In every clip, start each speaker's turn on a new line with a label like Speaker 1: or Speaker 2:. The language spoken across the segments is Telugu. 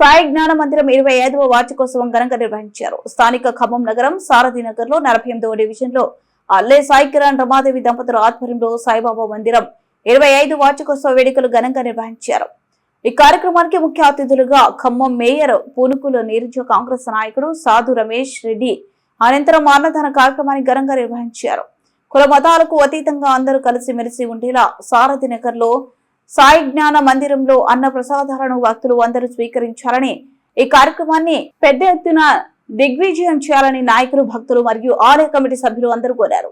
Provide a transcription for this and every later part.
Speaker 1: సాయి జ్ఞాన మందిరం ఇరవై ఐదవ వార్షికోత్సవం ఘనంగా నిర్వహించారు. స్థానిక ఖమ్మం నగరం సారథి నగర్లో నలభై ఎనిమిదవ డివిజన్లో అల్లే సాయి కిరణ్ రమాదేవి దంపతుల ఆధ్వర్యంలో సాయిబాబా మందిరం ఇరవై ఐదు వార్షికోత్సవ వేడుకలు ఘనంగా నిర్వహించారు. ఈ కార్యక్రమానికి ముఖ్య అతిథులుగా ఖమ్మం మేయర్ పూనుకుల నీరుజ కాంగ్రెస్ నాయకుడు సాధు రమేష్ రెడ్డి అనంతరం అన్నదాన కార్యక్రమాన్ని ఘనంగా నిర్వహించారు. కుల మతాలకు అతీతంగా అందరూ కలిసి మెలిసి ఉండేలా సారథి నగర్లో సాయి జ్ఞాన మందిరంలో అన్న ప్రసాదాలను భక్తులు అందరూ స్వీకరించాలని ఈ కార్యక్రమాన్ని పెద్ద ఎత్తున దిగ్విజయం చేయాలని నాయకులు భక్తులు మరియు ఆలయ కమిటీ సభ్యులు అందరూ కోరారు.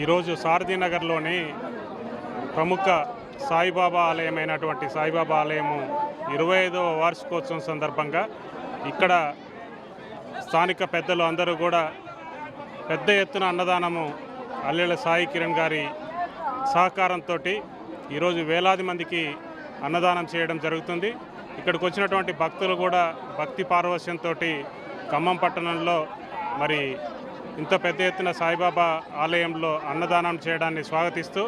Speaker 2: ఈరోజు సారథినగర్లోని ప్రముఖ సాయిబాబా ఆలయమైనటువంటి సాయిబాబా ఆలయము ఇరవై ఐదవ వార్షికోత్సవం సందర్భంగా ఇక్కడ స్థానిక పెద్దలు అందరూ కూడా పెద్ద ఎత్తున అన్నదానము అల్లెల సాయి కిరణ్ గారి సహకారంతో ఈరోజు వేలాది మందికి అన్నదానం చేయడం జరుగుతుంది. ఇక్కడికి వచ్చినటువంటి భక్తులు కూడా భక్తి పారవశ్యంతో ఖమ్మం పట్టణంలో మరి ఇంత పెద్ద ఎత్తున సాయిబాబా ఆలయంలో అన్నదానం చేయడాన్ని స్వాగతిస్తూ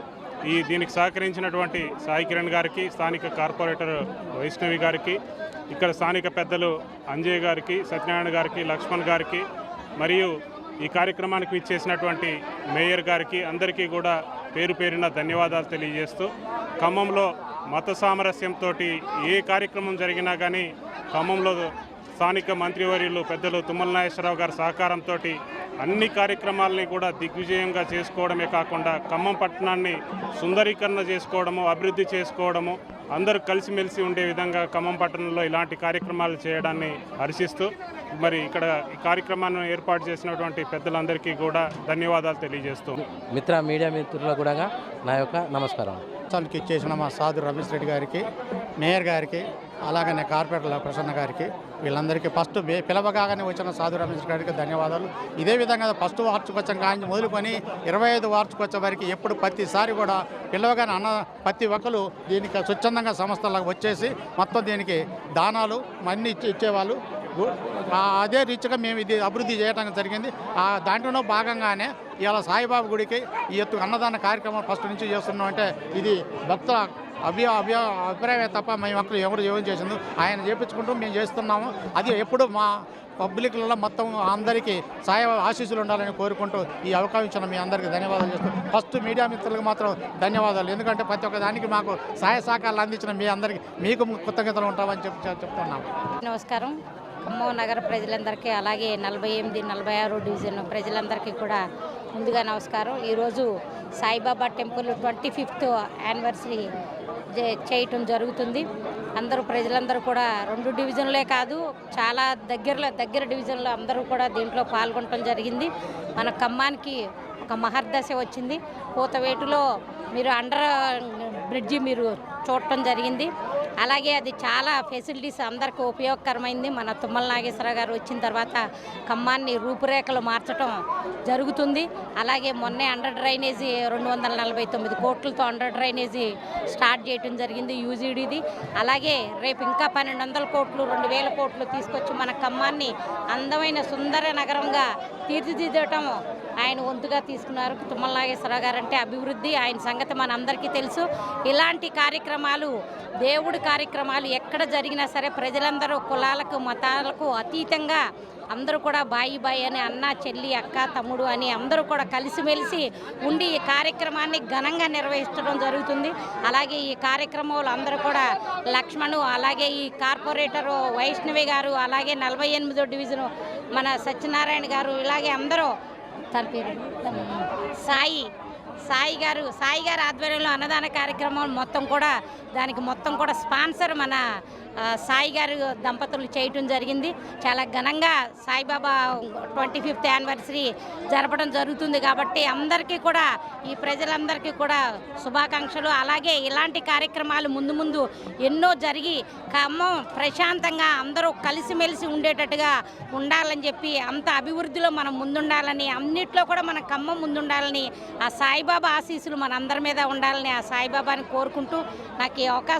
Speaker 2: ఈ దీనికి సహకరించినటువంటి సాయి కిరణ్ గారికి స్థానిక కార్పొరేటర్ వైష్ణవి గారికి ఇక్కడ స్థానిక పెద్దలు అంజయ్ గారికి సత్యనారాయణ గారికి లక్ష్మణ్ గారికి మరియు ఈ కార్యక్రమానికి ఇచ్చేసినటువంటి మేయర్ గారికి అందరికీ కూడా పేరు పేరున ధన్యవాదాలు తెలియజేస్తూ ఖమ్మంలో మత సామరస్యంతో ఏ కార్యక్రమం జరిగినా కానీ ఖమ్మంలో స్థానిక మంత్రివర్యులు పెద్దలు తుమ్మల నాగేశ్వరరావు గారి సహకారంతో అన్ని కార్యక్రమాలని కూడా దిగ్విజయంగా చేసుకోవడమే కాకుండా ఖమ్మం పట్టణాన్ని సుందరీకరణ చేసుకోవడము అభివృద్ధి చేసుకోవడము అందరూ కలిసిమెలిసి ఉండే విధంగా ఖమ్మం పట్టణంలో ఇలాంటి కార్యక్రమాలు చేయడాన్ని హర్షిస్తూ మరి ఇక్కడ ఈ కార్యక్రమాన్ని ఏర్పాటు చేసినటువంటి పెద్దలందరికీ కూడా ధన్యవాదాలు తెలియజేస్తూ.
Speaker 3: మిత్ర మీడియా మిత్రులకు కూడా నా యొక్క నమస్కారం.
Speaker 4: ఇచ్చేసిన మా సాధు రమేష్ రెడ్డి గారికి మేయర్ గారికి అలాగనే కార్పొరేటర్ ప్రసన్న గారికి వీళ్ళందరికీ ఫస్ట్ పిలవగానే వచ్చిన సాధు రమేష్ గారికి ధన్యవాదాలు. ఇదే విధంగా ఫస్ట్ వార్షికోత్సవం కానీ మొదలుకొని ఇరవై ఐదు వార్షికోత్సవం వరకు ఎప్పుడు ప్రతిసారి కూడా పిలవగానే అన్న ప్రతి ఒక్కరు దీనికి స్వచ్ఛందంగా సంస్థలకు వచ్చేసి మొత్తం దీనికి దానాలు అన్నీ ఇచ్చి ఇచ్చేవాళ్ళు. అదే రీచ్గా మేము ఇది అభివృద్ధి చేయడం జరిగింది. ఆ దాంట్లో భాగంగానే ఇవాళ సాయిబాబు గుడికి ఈ ఎత్తు అన్నదాన కార్యక్రమం ఫస్ట్ నుంచి చేస్తున్నాం అంటే ఇది భక్తుల అభ్య అభ్య అభిప్రాయమే తప్ప మేము అక్కడ ఎవరు ఏం చేసిందో ఆయన చేపించుకుంటూ మేము చేస్తున్నాము. అది ఎప్పుడు మా పబ్లిక్లలో మొత్తం అందరికీ సాయ ఆశీస్సులు ఉండాలని కోరుకుంటూ ఈ అవకాశం ఇచ్చిన మీ అందరికీ ధన్యవాదాలు చేస్తూ ఫస్ట్ మీడియా మిత్రులకు మాత్రం ధన్యవాదాలు. ఎందుకంటే ప్రతి ఒక్క దానికి మాకు సహాయ సహకారాలు అందించిన మీ అందరికీ మీకు కృతజ్ఞతలు ఉంటామని చెప్పి చెప్తున్నాము.
Speaker 5: నమస్కారం. ఖమ్మం నగర ప్రజలందరికీ అలాగే నలభై ఎనిమిది నలభై ఆరు డివిజన్ ప్రజలందరికీ కూడా ముందుగా నమస్కారం. ఈరోజు Saibaba temple twenty fifth anniversary చేయటం జరుగుతుంది. అందరూ ప్రజలందరూ కూడా రెండు డివిజన్లే కాదు చాలా దగ్గరలో దగ్గర డివిజన్లో అందరూ కూడా దీంట్లో పాల్గొనడం జరిగింది. మన ఖమ్మానికి ఒక మహర్దశ వచ్చింది. కూతవేటులో మీరు అండర్ బ్రిడ్జి మీరు చూడటం జరిగింది. అలాగే అది చాలా ఫెసిలిటీస్ అందరికీ ఉపయోగకరమైంది. మన తుమ్మల నాగేశ్వర గారు వచ్చిన తర్వాత ఖమ్మాన్ని రూపురేఖలు మార్చడం జరుగుతుంది. అలాగే మొన్నే అండర్ డ్రైనేజీ రెండు వందల నలభై తొమ్మిది కోట్లతో అండర్ డ్రైనేజీ స్టార్ట్ చేయడం జరిగింది యూజీడీది. అలాగే రేపు ఇంకా పన్నెండు వందల కోట్లు రెండు వేల కోట్లు తీసుకొచ్చి మన ఖమ్మాన్ని అందమైన సుందర నగరంగా తీర్చిదిద్దటం ఆయన వంతుగా తీసుకున్నారు. తుమ్మల నాగేశ్వరరావు గారు అంటే అభివృద్ధి ఆయన సంగతి మనందరికీ తెలుసు. ఇలాంటి కార్యక్రమాలు దేవుడి కార్యక్రమాలు ఎక్కడ జరిగినా సరే ప్రజలందరూ కులాలకు మతాలకు అతీతంగా అందరూ కూడా బాయి బాయి అని అన్న చెల్లి అక్క తమ్ముడు అని అందరూ కూడా కలిసిమెలిసి ఉండి ఈ కార్యక్రమాన్ని ఘనంగా నిర్వహించడం జరుగుతుంది. అలాగే ఈ కార్యక్రమంలో అందరూ కూడా లక్ష్మణు అలాగే ఈ కార్పొరేటరు వైష్ణవి గారు అలాగే నలభై ఎనిమిదో డివిజను మన సత్యనారాయణ గారు ఇలా ఇలాగే అందరూ తన పేరు. సాయి సాయి గారు సాయి గారి ఆధ్వర్యంలో అన్నదాన కార్యక్రమం మొత్తం కూడా దానికి మొత్తం కూడా స్పాన్సర్ మన సాయి గారు దంపతులు చేయటం జరిగింది. చాలా ఘనంగా సాయిబాబా ట్వంటీ ఫిఫ్త్ యానివర్సరీ జరపడం జరుగుతుంది కాబట్టి అందరికీ కూడా ఈ ప్రజలందరికీ కూడా శుభాకాంక్షలు. అలాగే ఇలాంటి కార్యక్రమాలు ముందు ముందు ఎన్నో జరిగి ఖమ్మం ప్రశాంతంగా అందరూ కలిసిమెలిసి ఉండేటట్టుగా ఉండాలని చెప్పి అంత అభివృద్ధిలో మనం ముందుండాలని అన్నిట్లో కూడా మన ఖమ్మం ముందుండాలని ఆ సాయిబాబా ఆశీస్సులు మన అందరి మీద ఉండాలని ఆ సాయిబాబాని కోరుకుంటూ నాకు ఈ అవకాశం